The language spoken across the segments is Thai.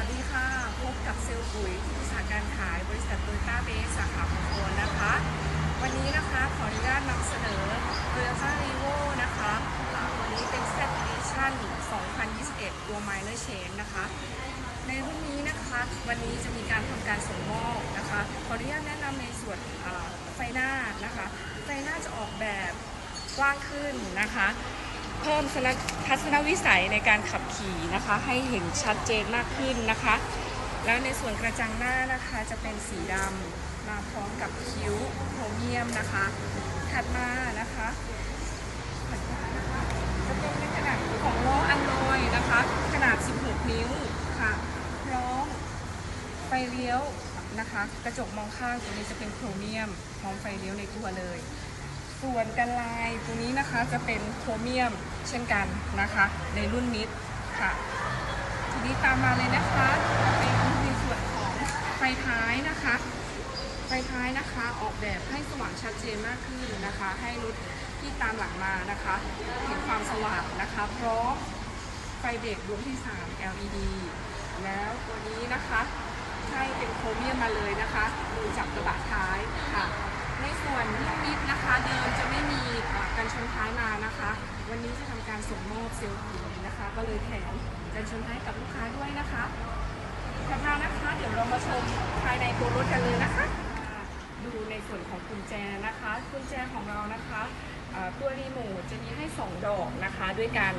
วัสดีค่ะ พบกับเซลล์ปุ๋ยที่สาขาการขายบริษัทโตโยต้าเบสสาขาบางโคนนะคะ วันนี้นะคะขออนุญาตนำเสนอ Toyota r e v o นะคะวันนี้เป็น Z Edition 2021 ตัว Minor Change นะคะ ในรุ่นนี้นะคะวันนี้จะมีการทำการส่งมอบนะคะ ขออนุญาตแนะนำในส่วนไฟหน้านะคะ ไฟหน้าจะออกแบบกว้างขึ้นนะคะ เพิ่มทัศนวิสัยในการขับขี่นะคะ ให้เห็นชัดเจนมากขึ้นนะคะ แล้วในส่วนกระจังหน้านะคะจะเป็นสีดำมาพร้อมกับคิ้วโครเมียมนะคะ ถัดมานะคะถัดมานะคะจะเป็นในขนาดของล้ออันลอยนะคะ ขนาด 16 นิ้วค่ะพร้อมไฟเลี้ยวนะคะ กระจกมองข้างตัวนี้จะเป็นโครเมียมพร้อมไฟเลี้ยวในตัวเลย ส่วนกันลาย นะคะจะเป็นโครเมียมเช่นกันนะคะ ในรุ่นมิดค่ะ ทีนี้ตามมาเลยนะคะจะเป็นในส่วนของไฟท้ายนะคะไฟท้ายนะคะออกแบบให้สว่างชัดเจนมากขึ้นนะคะ ให้รถที่ตามหลังมานะคะ เห็นความสว่างนะคะพร้อมไฟเบรกดวงที่ 3 LED แล้วตัวนี้นะคะให้เป็นโครเมียมมาเลยนะคะดูจากกระบะท้ายค่ะ วันนี้จะทำการส่งมอบเซลล์ผีนะคะ ก็เลยแถมกันชนท้ายกับลูกค้าด้วยนะคะถัดมานะคะ เดี๋ยวเรามาชมภายในตัวรถกันเลยนะคะ ดูในส่วนของกุญแจนะคะกุญแจของเรานะคะตัวรีโมทจะมีให้ 2 ดอกนะคะด้วยกัน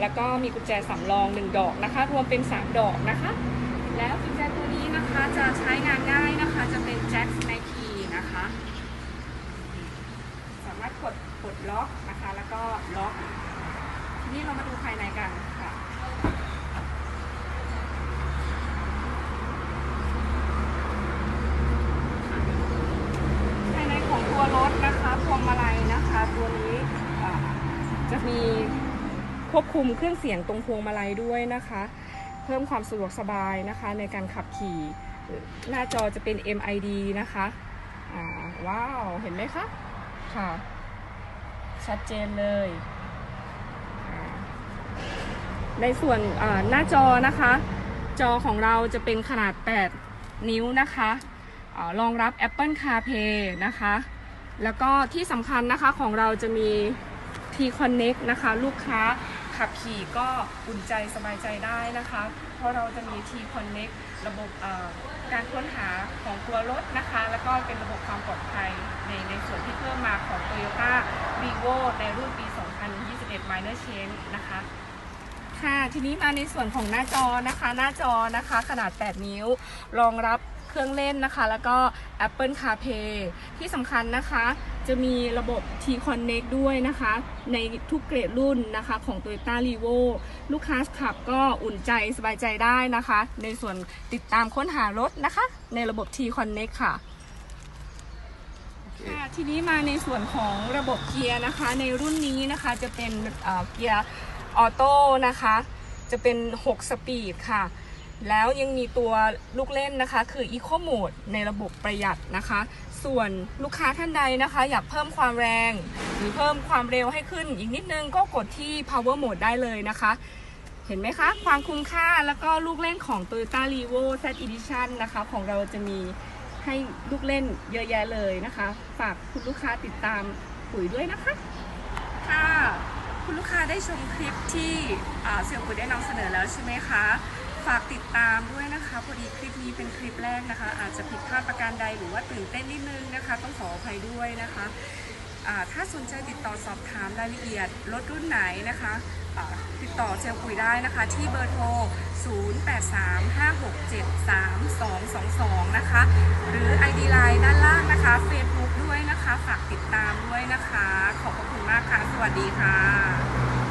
แล้วก็มีกุญแจสำรอง 1 ดอกนะคะ รวมเป็น 3 ดอกนะคะ แล้วกุญแจตัวนี้นะคะจะใช้งานง่ายนะคะ จะเป็นแจ็คในคีนะคะ สามารถกดกดล็อกนะคะ แล้วก็ล็อก นี้เรามาดูภายในกันค่ะภายในของตัวรถนะคะพวงมาลัยนะคะ ตัวนี้จะมีควบคุมเครื่องเสียงตรงพวงมาลัยด้วยนะคะ เพิ่มความสะดวกสบายนะคะในการขับขี่หน้าจอจะเป็น MID นะคะว้าว เห็นไหมคะ ค่ะ ชัดเจนเลย ในส่วนหน้าจอนะคะ จอของเราจะเป็นขนาด 8 นิ้วนะคะรองรับ Apple CarPlay นะคะ แล้วก็ที่สำคัญนะคะของเราจะมี T Connect นะคะ ลูกค้าขับขี่ก็อุ่นใจสบายใจได้นะคะ เพราะเราจะมี T Connect ระบบการค้นหาของตัวรถนะคะ แล้วก็เป็นระบบความปลอดภัยในในส่วนที่เพิ่มมาของ Toyota Vivo ในรุ่นปี 2021 Minor Change นะคะ ค่ะ ทีนี้มาในส่วนของหน้าจอนะคะ หน้าจอนะคะ ขนาด 8 นิ้ว รองรับเครื่องเล่นนะคะ แล้วก็ Apple CarPlay ที่สำคัญนะคะ จะมีระบบ T Connect ด้วยนะคะ ในทุกเกรดรุ่นนะคะของ Toyota r e v o ลูกค้าขับก็อุ่นใจสบายใจได้นะคะ ในส่วนติดตามค้นหารถนะคะ ในระบบ T Connect ค่ะค่ะทีนี้มาในส่วนของระบบเกียร์นะคะ ในรุ่นนี้นะคะจะเป็นเอ่อเกียร์ ออโต้นะคะ จะเป็น 6 สปีดค่ะ แล้วยังมีตัวลูกเล่นนะคะ คือ Eco Mode ในระบบประหยัดนะคะ ส่วนลูกค้าท่านใดนะคะ อยากเพิ่มความแรง หรือเพิ่มความเร็วให้ขึ้นอีกนิดนึงก็กดที่ Power Mode ได้เลยนะคะเห็นไหมคะ ความคุ้มค่าแล้วก็ลูกเล่นของ Toyota r e v o Z Edition นะคะ ของเราจะมีให้ลูกเล่นเยอะแยะเลยนะคะ ฝากคุณลูกค้าติดตามปุ๋ยด้วยนะคะค่ะ คุณลูกค้าได้ชมคลิปที่เซลล์ปุ๋ยได้นำเสนอแล้วใช่ไหมคะ ฝากติดตามด้วยนะคะพอดีคลิปนี้เป็นคลิปแรกนะคะ อาจจะผิดพลาดประการใดหรือว่าตื่นเต้นนิดนึงนะคะ ต้องขออภัยด้วยนะคะถ้าสนใจติดต่อสอบถามรายละเอียดรถรุ่นไหนนะคะติดต่อเซลล์ปุ๋ยได้นะคะ ที่เบอร์โทร 0835673222 นะคะ หรือ ID Line ด้านล่างนะคะ Facebook ด้วย นะคะ ฝากติดตามด้วยนะคะ ขอบพระคุณมากค่ะ สวัสดีค่ะ